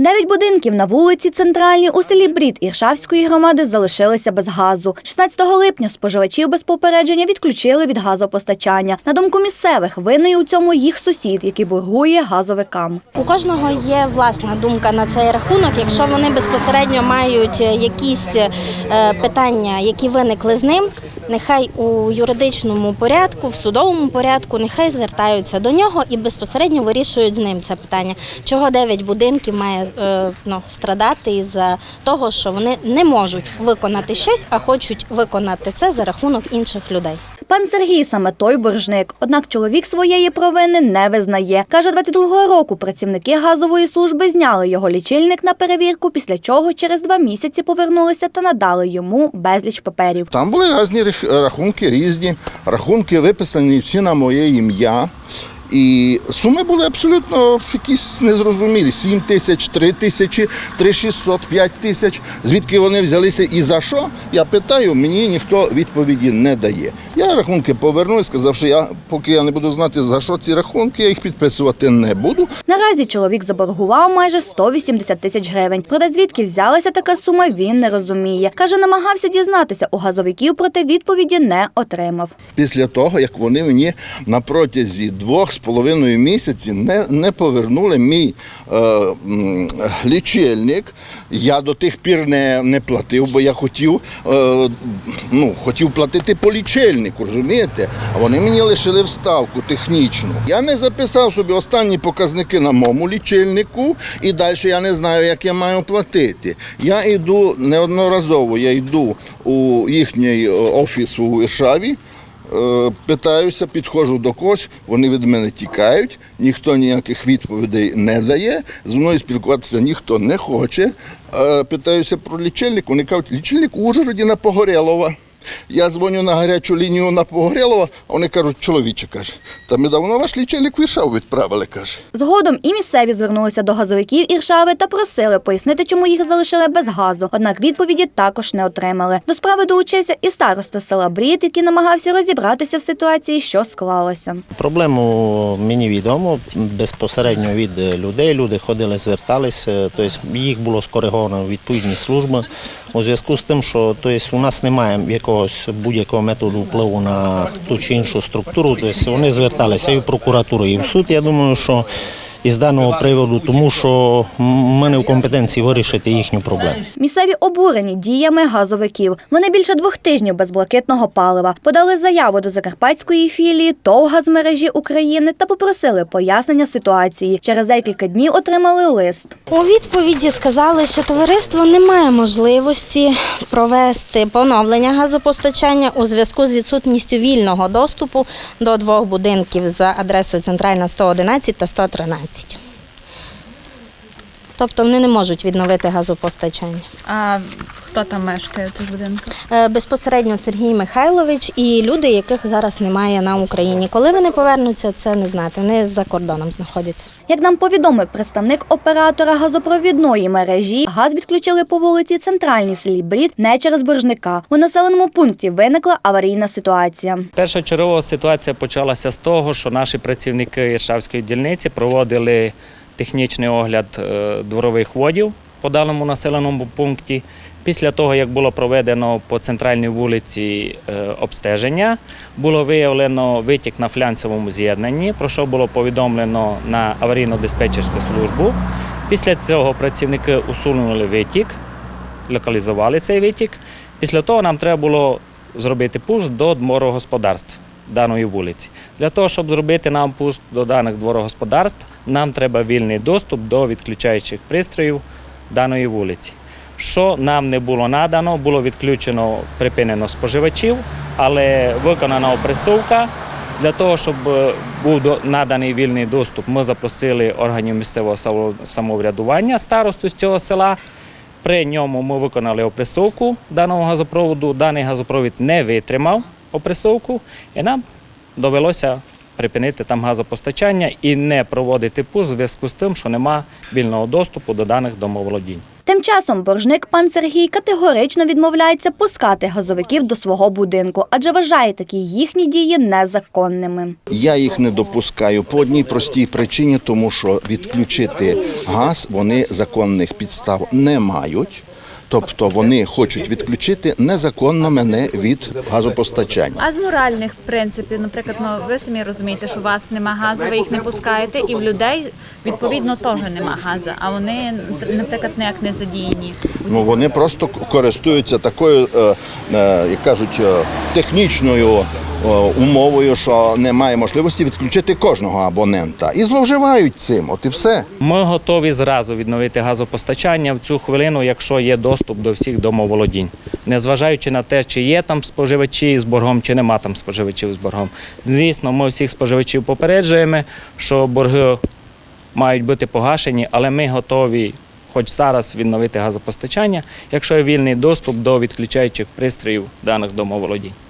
Дев'ять будинків на вулиці Центральній у селі Брід Іршавської громади залишилися без газу. 16 липня споживачів без попередження відключили від газопостачання. На думку місцевих, винний у цьому їх сусід, який боргує газовикам. У кожного є власна думка на цей рахунок. Якщо вони безпосередньо мають е, якісь е, питання, які виникли з ним, нехай у юридичному порядку, в судовому порядку, нехай звертаються до нього і безпосередньо вирішують з ним це питання. Чого 9 будинків має ну, страдати із-за того, що вони не можуть виконати щось, а хочуть виконати це за рахунок інших людей. Пан Сергій саме той боржник. Однак чоловік своєї провини не визнає. Каже, 22-го року працівники газової служби зняли його лічильник на перевірку, після чого через два місяці повернулися та надали йому безліч паперів. Там були різні рах- рахунки різні, рахунки виписані всі на моє ім'я. І суми були абсолютно якісь незрозумілі. 7 тисяч, 3 тисячі, 3 600, 5 тисяч. Звідки вони взялися і за що? Я питаю, мені ніхто відповіді не дає. Я рахунки повернув і сказав, що я, поки я не буду знати, за що ці рахунки, я їх підписувати не буду. Наразі чоловік заборгував майже 180 тисяч гривень. Проте звідки взялася така сума, він не розуміє. Каже, намагався дізнатися у газовиків, проте відповіді не отримав. після того, як вони мені на протязі двох з половиною місяці не, не повернули мій е, лічильник. Я до тих пір не, не платив, бо я хотів, е, ну, хотів платити по лічильнику, розумієте? А вони мені лишили вставку технічну. Я не записав собі останні показники на моєму лічильнику, і далі я не знаю, як я маю платити. Я йду неодноразово, я йду у їхній е, офіс у Варшаві. Е, Питаюся, підходжу до когось, вони від мене тікають, ніхто ніяких відповідей не дає. Зі мною спілкуватися ніхто не хоче. Е, Питаюся про лічильник, вони кажуть, лічильник у Ужгороді на Погорєлова. Я дзвоню на гарячу лінію на Погорєлова, а вони кажуть, чоловіче каже, та ми давно ваш лічильник в Віршаву відправили, каже. Згодом і місцеві звернулися до газовиків Іршави та просили пояснити, чому їх залишили без газу. Однак відповіді також не отримали. До справи долучився і староста села Брід, який намагався розібратися в ситуації, що склалася. Проблему мені відомо безпосередньо від людей. Люди ходили, зверталися, тобто їх було скориговано відповідні служби. У зв'язку з тим, що тобто, у нас немає якогось будь-якого методу впливу на ту чи іншу структуру, тобто вони зверталися і в прокуратуру, і в суд. Я думаю, що із даного приводу, тому що в мене в компетенції вирішити їхню проблему. Місцеві обурені діями газовиків. Вони більше двох тижнів без блакитного палива. Подали заяву до закарпатської філії ТОВ «Газмережі України та попросили пояснення ситуації. Через декілька днів отримали лист. У відповіді сказали, що товариство не має можливості провести поновлення газопостачання у зв'язку з відсутністю вільного доступу до двох будинків за адресою Центральна 111 та 113. 睡觉 Тобто вони не можуть відновити газопостачання. А хто там мешкає в цих будинках? Е, Безпосередньо Сергій Михайлович і люди, яких зараз немає на Україні. Коли вони повернуться, це не знати. Вони за кордоном знаходяться. Як нам повідомив представник оператора газопровідної мережі, газ відключили по вулиці Центральній в селі Брід не через боржника. У населеному пункті виникла аварійна ситуація. Першочергова ситуація почалася з того, що наші працівники Іршавської дільниці проводили технічний огляд е, дворових водів по даному населеному пункті. Після того, як було проведено по центральній вулиці е, обстеження, було виявлено витік на флянцевому з'єднанні, про що було повідомлено на аварійно-диспетчерську службу. Після цього працівники усунули витік, локалізували цей витік. Після того нам треба було зробити пуск до дворогосподарств даної вулиці. Для того, щоб зробити нам пуск до даних дворогосподарств, нам треба вільний доступ до відключаючих пристроїв даної вулиці. Що нам не було надано, було відключено, припинено споживачів, але виконана опресовка. Для того, щоб е, був наданий вільний доступ, ми запросили органів місцевого самоврядування старосту з цього села. При ньому ми виконали опресовку даного газопроводу. Даний газопровід не витримав опресовку, і нам довелося припинити там газопостачання і не проводити пуск в зв'язку з тим, що нема вільного доступу до даних домоволодінь. Тим часом боржник пан Сергій категорично відмовляється пускати газовиків до свого будинку, адже вважає такі їхні дії незаконними. Я їх не допускаю по одній простій причині, тому що відключити газ вони законних підстав не мають. Тобто вони хочуть відключити незаконно мене від газопостачання. А з моральних принципів, наприклад, ну ви самі розумієте, що у вас нема газу, ви їх не пускаєте, і в людей відповідно теж нема газу, а вони, наприклад, ніяк не задіяні. Ну вони просто користуються такою, е, е, як кажуть, е, технічною умовою, що немає можливості відключити кожного абонента. І зловживають цим. От і все. Ми готові зразу відновити газопостачання в цю хвилину, якщо є доступ до всіх домоволодінь, незважаючи на те, чи є там споживачі з боргом, чи нема там споживачів з боргом. Звісно, ми всіх споживачів попереджуємо, що борги мають бути погашені, але ми готові. Хоч зараз відновити газопостачання, якщо є вільний доступ до відключаючих пристроїв даних домоволодінь.